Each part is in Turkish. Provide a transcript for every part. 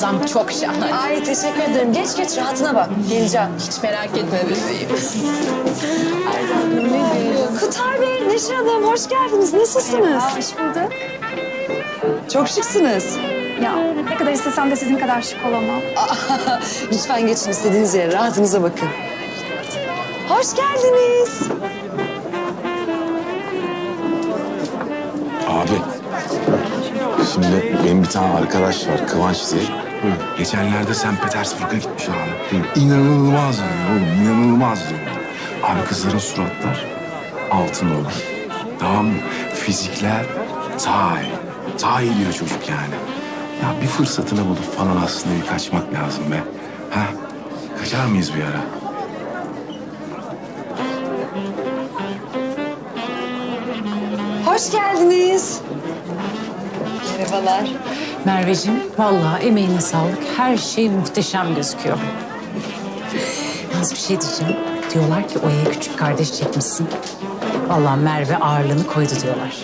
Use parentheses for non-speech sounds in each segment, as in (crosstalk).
çok muazzam, çok şahane. Ay teşekkür ederim. Geç geç, rahatına bak. Geleceğim. Hiç merak etme bebeğim. Kutar Bey, Neşe Hanım, hoş geldiniz. Nasılsınız? Hoş bulduk. Çok şıksınız. Ya ne kadar istesem de sizin kadar şık olamam. (laughs) Lütfen geçin istediğiniz yere, rahatınıza bakın. Hoş geldiniz. Abi. Şimdi benim bir tane arkadaş var Kıvanç diye. Geçenlerde St. Petersburg'a gitmiş abi. İnanılmaz diyor oğlum, inanılmaz diyor. Abi kızların suratlar altın dolu. Tamam mı? Fizikler tay. Tay diyor çocuk yani. Ya bir fırsatını bulup falan aslında bir kaçmak lazım be. Ha? Kaçar mıyız bir ara? Hoş geldiniz. Merhabalar. Merveciğim, vallahi emeğine sağlık. Her şey muhteşem gözüküyor. Yalnız bir şey diyeceğim. Diyorlar ki Oya'ya küçük kardeş çekmişsin. Vallahi Merve ağırlığını koydu diyorlar.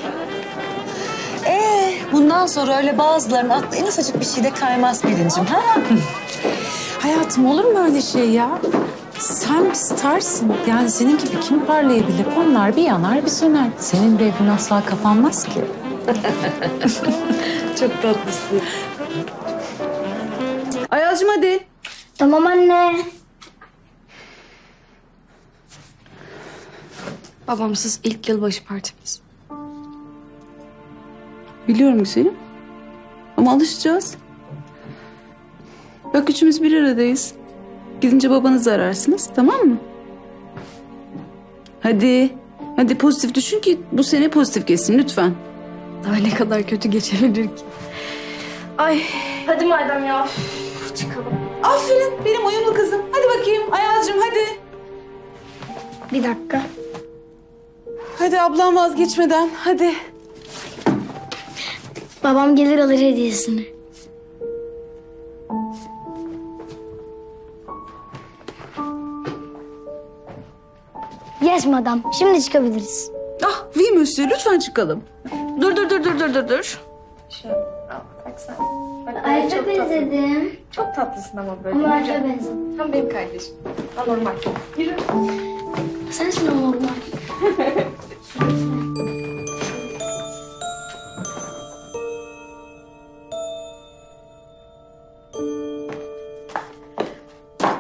Ee, bundan sonra öyle bazılarının aklı en ufacık bir şeyde kaymaz Pelin'cim. Ha? Hayatım olur mu öyle şey ya? Sen bir starsın. Yani senin gibi kim parlayabilir? Onlar bir yanar bir söner. Senin devrin asla kapanmaz ki. (laughs) Çok tatlısın. Ayaz'cığım hadi. Tamam anne. Babamsız ilk yılbaşı partimiz. Biliyorum güzelim. Ama alışacağız. Bak üçümüz bir aradayız. Gidince babanızı ararsınız tamam mı? Hadi. Hadi pozitif düşün ki bu sene pozitif geçsin lütfen. Daha ne kadar kötü geçebilir ki? Ay Hadi madem ya. Çıkalım. Aferin benim uyumlu kızım. Hadi bakayım Ayaz'cığım hadi. Bir dakika. Hadi ablam vazgeçmeden hadi. Babam gelir alır hediyesini. Yes madam. Şimdi çıkabiliriz. Ah oui monsieur lütfen çıkalım. Dur dur dur dur dur dur dur. Ayşe benzedim. Çok tatlısın ama böyle. Ama Ayşe benzedim. Tam benim kardeşim. Anormal. Sensin o normal. (laughs)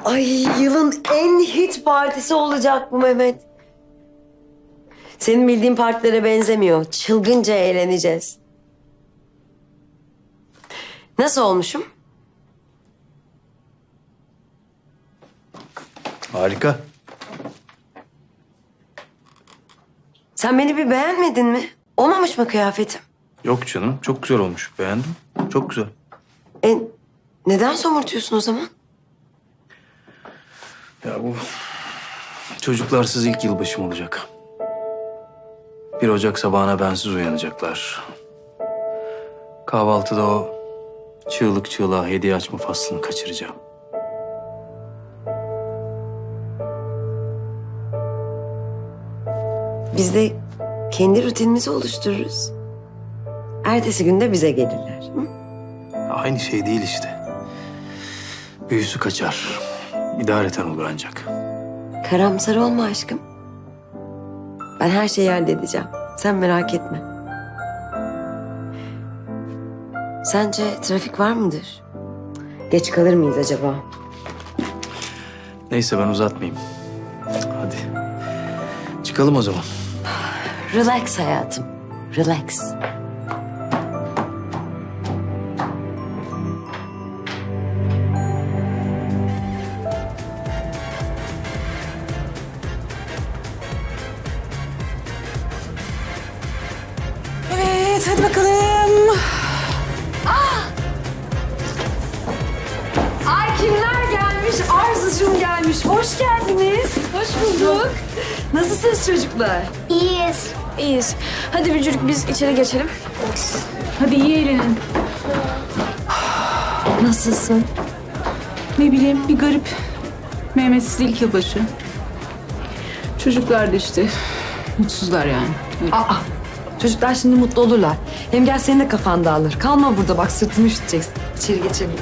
Ay yılın en hit partisi olacak bu Mehmet. Senin bildiğin partilere benzemiyor. Çılgınca eğleneceğiz. Nasıl olmuşum? Harika. Sen beni bir beğenmedin mi? Olmamış mı kıyafetim? Yok canım çok güzel olmuş. Beğendim. Çok güzel. E, neden somurtuyorsun o zaman? Ya bu çocuklarsız ilk yılbaşım olacak. Bir Ocak sabahına bensiz uyanacaklar. Kahvaltıda o çığlık çığlığa hediye açma faslını kaçıracağım. Biz de kendi rutinimizi oluştururuz. Ertesi günde bize gelirler. Hı? Aynı şey değil işte. Büyüsü kaçar. İdareten olur ancak. Karamsar olma aşkım. Ben her şeyi halledeceğim. Sen merak etme. Sence trafik var mıdır? Geç kalır mıyız acaba? Neyse ben uzatmayayım. Hadi. Çıkalım o zaman. Relax hayatım. Relax. Hadi bakalım. Ay kimler gelmiş? Arzucuğum gelmiş. Hoş geldiniz. Hoş bulduk. Nasılsınız çocuklar? İyiyiz. İyiyiz. Hadi Bücürük biz içeri geçelim. Hadi iyi eğlenin. (sighs) Nasılsın? Ne bileyim bir garip. Mehmetsiz ilk yılbaşı. Çocuklar da işte mutsuzlar yani. Öyle. Aa, çocuklar şimdi mutlu olurlar. Hem gel senin de kafan dağılır. Kalma burada bak sırtını üşüteceksin. İçeri geçelim.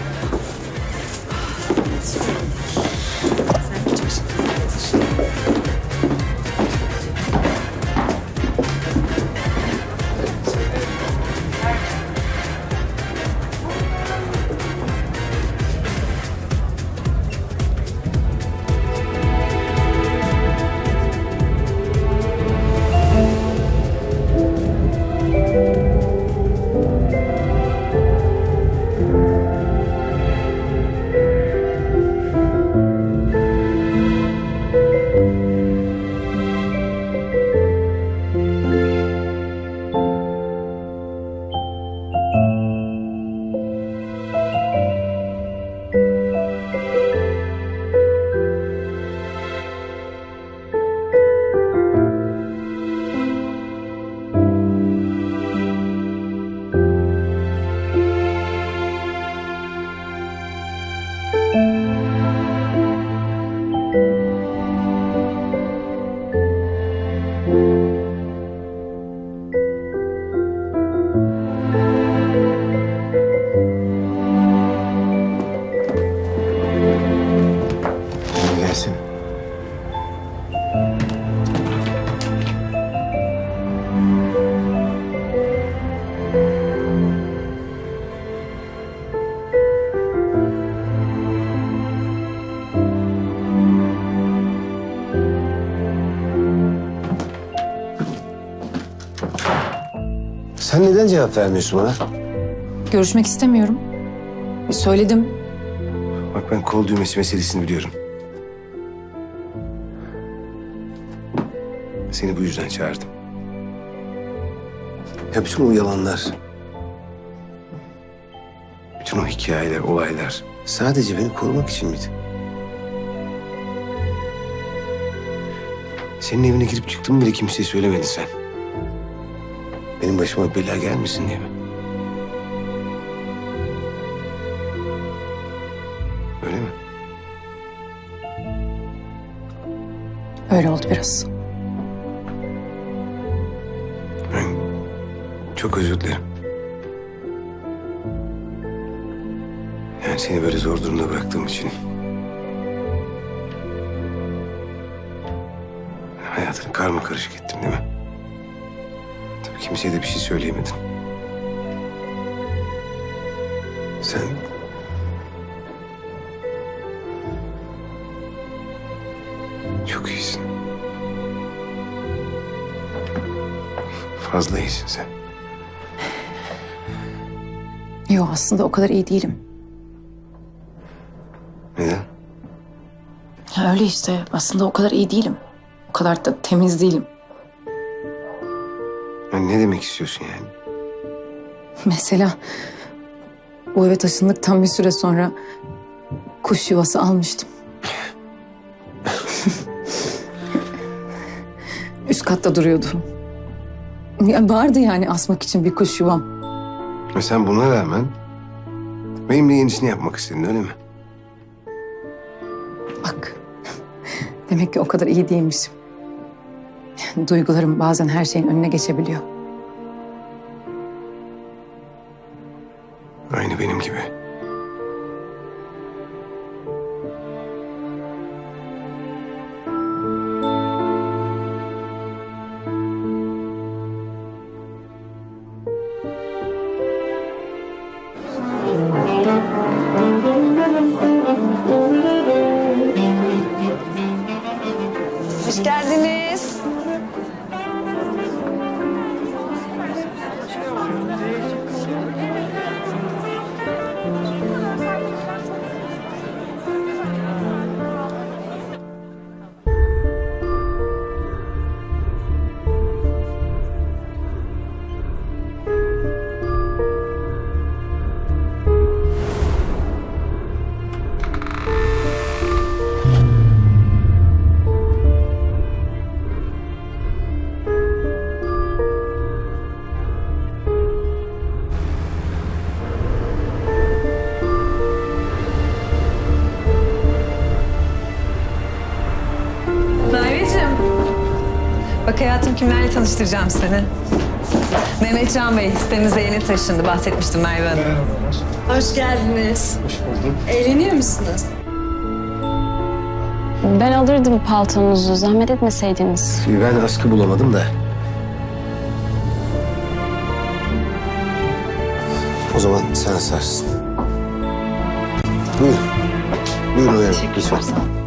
Cevap vermiyorsun bana? Görüşmek istemiyorum. Söyledim. Bak ben kol düğmesi meselesini biliyorum. Seni bu yüzden çağırdım. Ya bütün o yalanlar... Bütün o hikayeler, olaylar... Sadece beni korumak için miydi? Senin evine girip çıktığımı bile kimseye söylemedin sen. Benim başıma bela gelmesin diye mi? Öyle mi? Öyle oldu biraz. Ben çok özür dilerim. Yani seni böyle zor durumda bıraktığım için. Hayatını karma karışık ettim değil mi? Kimseye de bir şey söyleyemedin. Sen... Çok iyisin. Fazla iyisin sen. Yok aslında o kadar iyi değilim. Neden? Ya öyle işte aslında o kadar iyi değilim. O kadar da temiz değilim. Ne demek istiyorsun yani? Mesela bu eve taşındıktan bir süre sonra kuş yuvası almıştım. (laughs) Üst katta duruyordu. Ya vardı yani asmak için bir kuş yuvam. Ve sen buna rağmen benimle yenisini yapmak istedin öyle mi? Bak. Demek ki o kadar iyi değilmişim. Duygularım bazen her şeyin önüne geçebiliyor. Aynı benim gibi. Kimlerle tanıştıracağım seni. Mehmet Can Bey sitemize yeni taşındı. Bahsetmiştim Merve Hanım. Hoş geldiniz. Hoş bulduk. Eğleniyor musunuz? Ben alırdım paltonuzu. Zahmet etmeseydiniz. Ben askı bulamadım da. O zaman sen sarsın. Buyurun. Buyurun uyarım lütfen.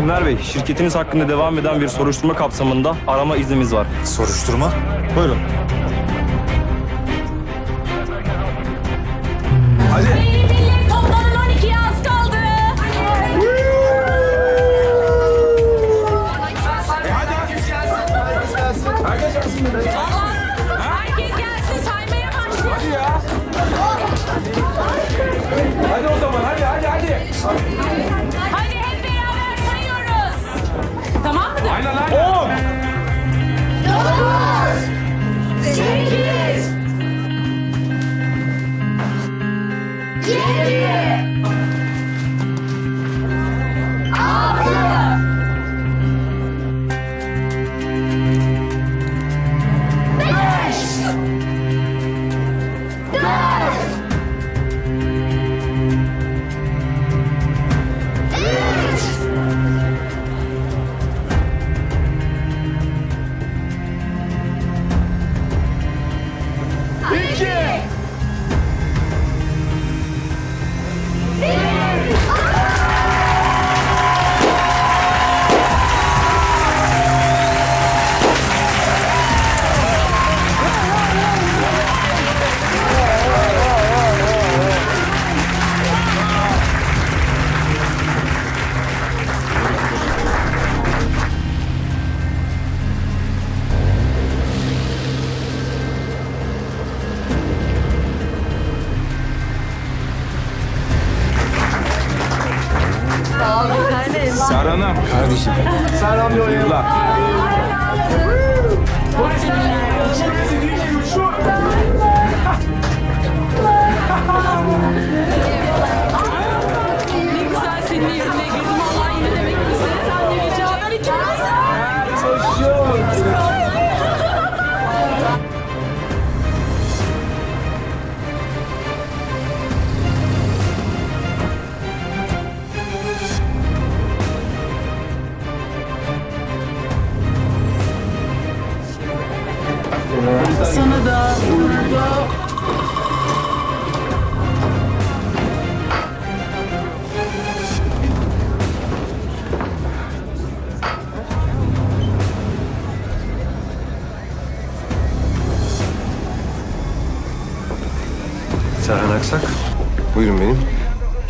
Enver Bey, şirketiniz hakkında devam eden bir soruşturma kapsamında arama iznimiz var. Soruşturma. Buyurun.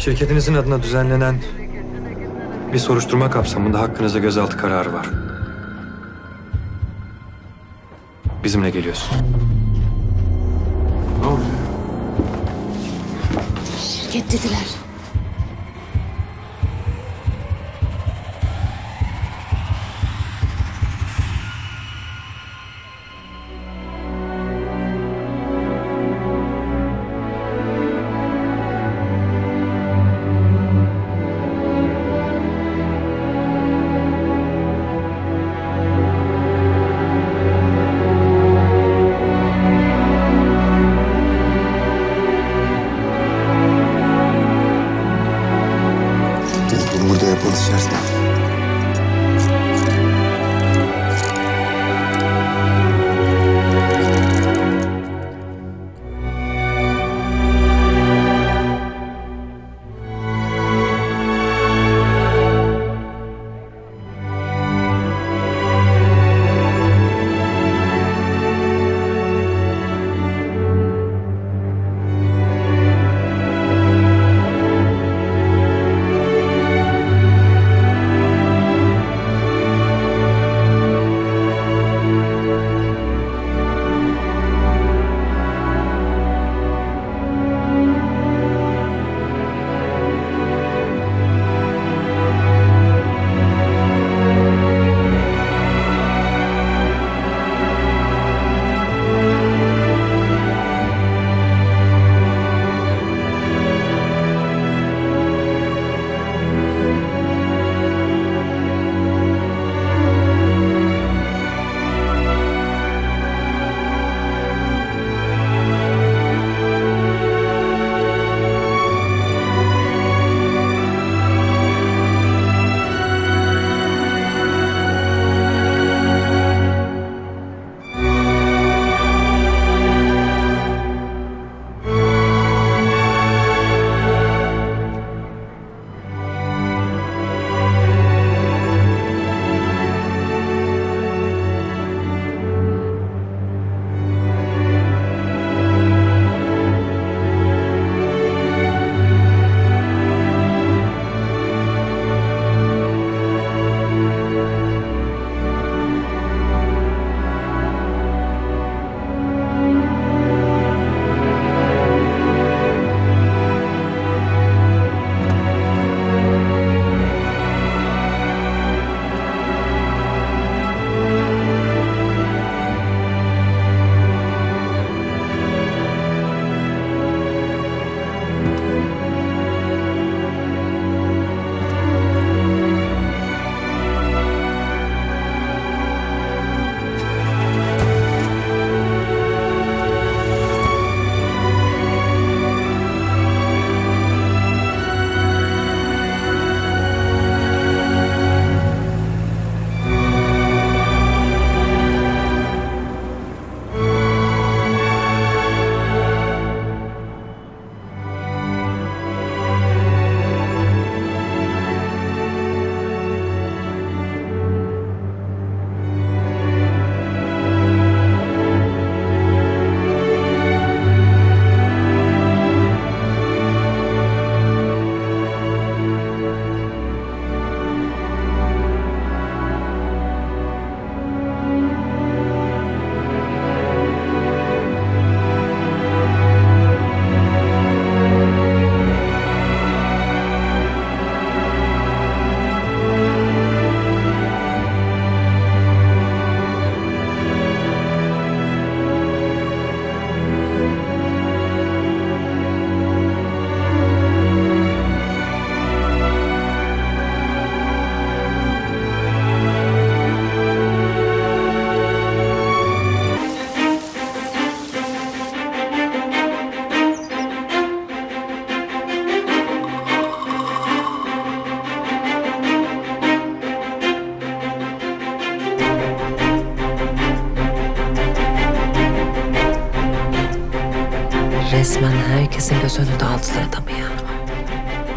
Şirketinizin adına düzenlenen bir soruşturma kapsamında hakkınızda gözaltı kararı var. Bizimle geliyorsun. Ne oluyor? Şirket dediler.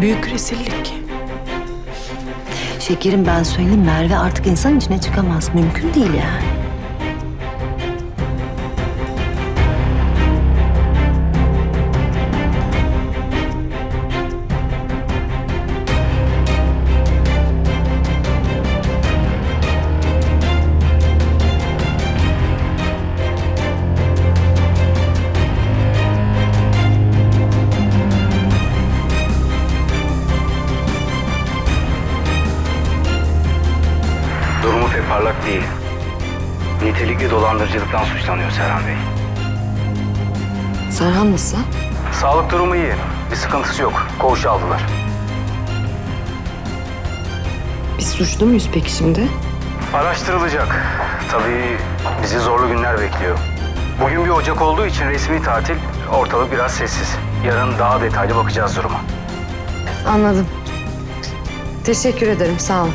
Büyük rezillik. Şekerim ben söyleyeyim Merve artık insan içine çıkamaz. Mümkün değil yani. Değil. Nitelikli dolandırıcılıktan suçlanıyor Serhan Bey. Serhan nasıl? Sağlık durumu iyi. Bir sıkıntısı yok. Koğuşa aldılar. Biz suçlu muyuz peki şimdi? Araştırılacak. Tabii bizi zorlu günler bekliyor. Bugün bir Ocak olduğu için resmi tatil, ortalık biraz sessiz. Yarın daha detaylı bakacağız duruma. Anladım. Teşekkür ederim sağ ol.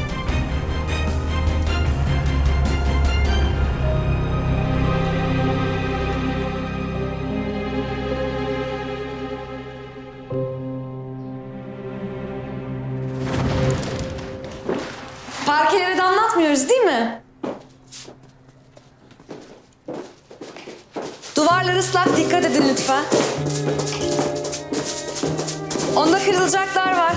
Parkelere de anlatmıyoruz değil mi? Duvarlar ıslak dikkat edin lütfen. Onda kırılacaklar var.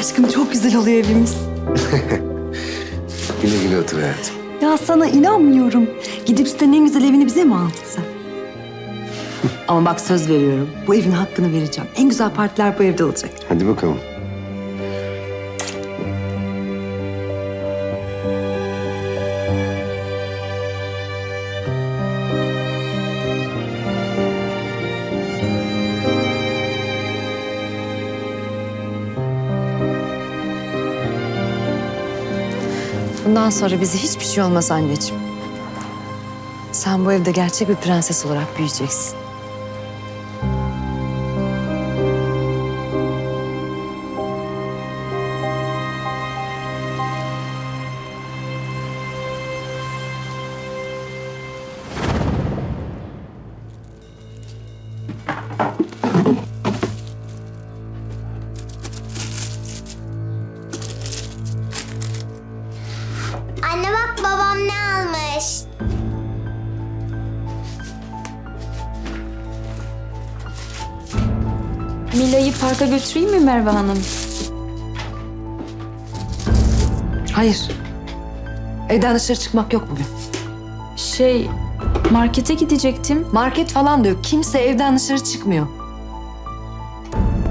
Aşkım çok güzel oluyor evimiz. (laughs) Güle güle otur hayatım. Ya sana inanmıyorum. Gidip sitenin en güzel evini bize mi aldın sen? Ama bak söz veriyorum. Bu evin hakkını vereceğim. En güzel partiler bu evde olacak. Hadi bakalım. Bundan sonra bize hiçbir şey olmaz anneciğim. Sen bu evde gerçek bir prenses olarak büyüyeceksin. Mi Merve Hanım? Hayır. Evden dışarı çıkmak yok bugün. Şey, markete gidecektim. Market falan da yok. Kimse evden dışarı çıkmıyor.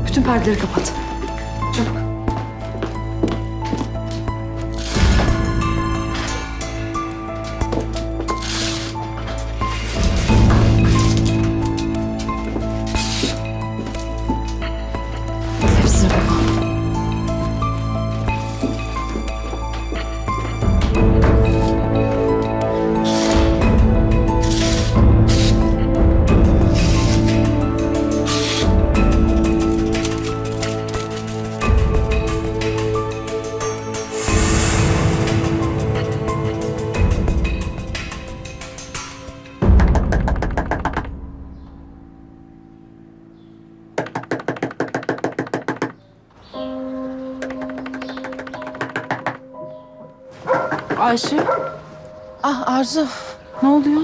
Bütün perdeleri kapat. Çabuk. Ayşe Ah Arzu, ne oluyor?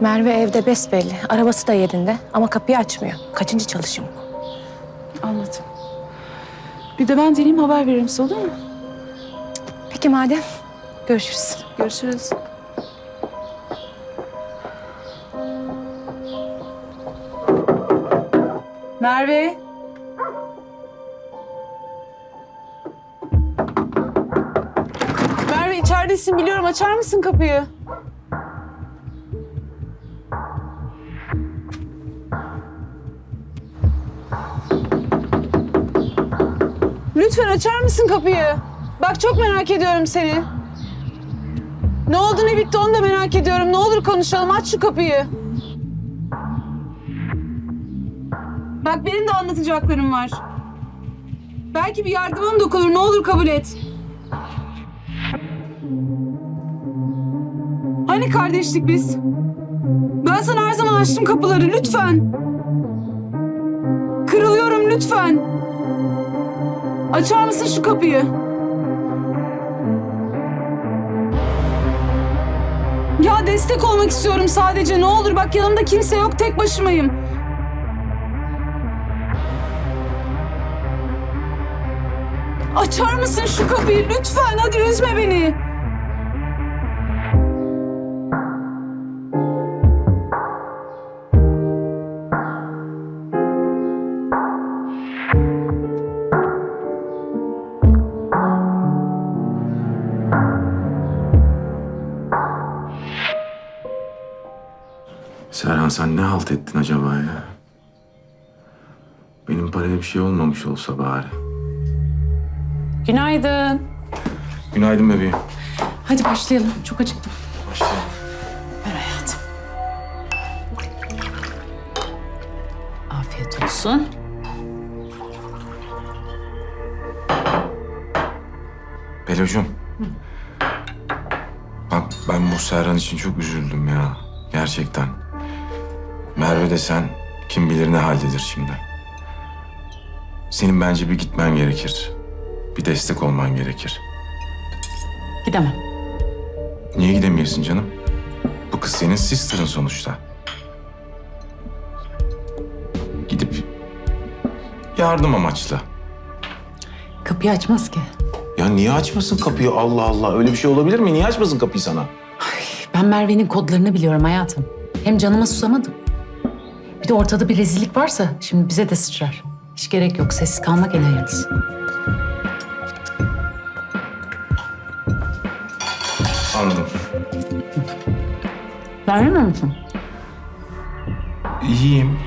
Merve evde besbelli. Arabası da yerinde ama kapıyı açmıyor. Kaçıncı çalışım bu? Anladım. Bir de ben deneyeyim haber veririm size olur mu? Peki madem. Görüşürüz. Görüşürüz. Merve. İçeridesin biliyorum. Açar mısın kapıyı? Lütfen açar mısın kapıyı? Bak çok merak ediyorum seni. Ne oldu ne bitti onu da merak ediyorum. Ne olur konuşalım. Aç şu kapıyı. Bak benim de anlatacaklarım var. Belki bir yardımım dokunur. Ne olur kabul et. Hani kardeşlik biz? Ben sana her zaman açtım kapıları. Lütfen. Kırılıyorum lütfen. Açar mısın şu kapıyı? Ya destek olmak istiyorum sadece. Ne olur bak yanımda kimse yok. Tek başımayım. Açar mısın şu kapıyı lütfen? Hadi üzme beni. Serhan sen ne halt ettin acaba ya? Benim paraya bir şey olmamış olsa bari. Günaydın. Günaydın bebeğim. Hadi başlayalım. Çok acıktım. Başlayalım. Ver hayatım. Afiyet olsun. Belocuğum. Bak ben bu Serhan için çok üzüldüm ya. Gerçekten. Merve de sen kim bilir ne haldedir şimdi. Senin bence bir gitmen gerekir. Bir destek olman gerekir. Gidemem. Niye gidemiyorsun canım? Bu kız senin sister'ın sonuçta. Gidip yardım amaçlı. Kapıyı açmaz ki. Ya niye açmasın kapıyı Allah Allah? Öyle bir şey olabilir mi? Niye açmasın kapıyı sana? Ben Merve'nin kodlarını biliyorum hayatım. Hem canıma susamadım. Bir de ortada bir rezillik varsa şimdi bize de sıçrar. Hiç gerek yok. Sessiz kalmak en hayırlısı. Anladım. Vermiyor musun? İyiyim.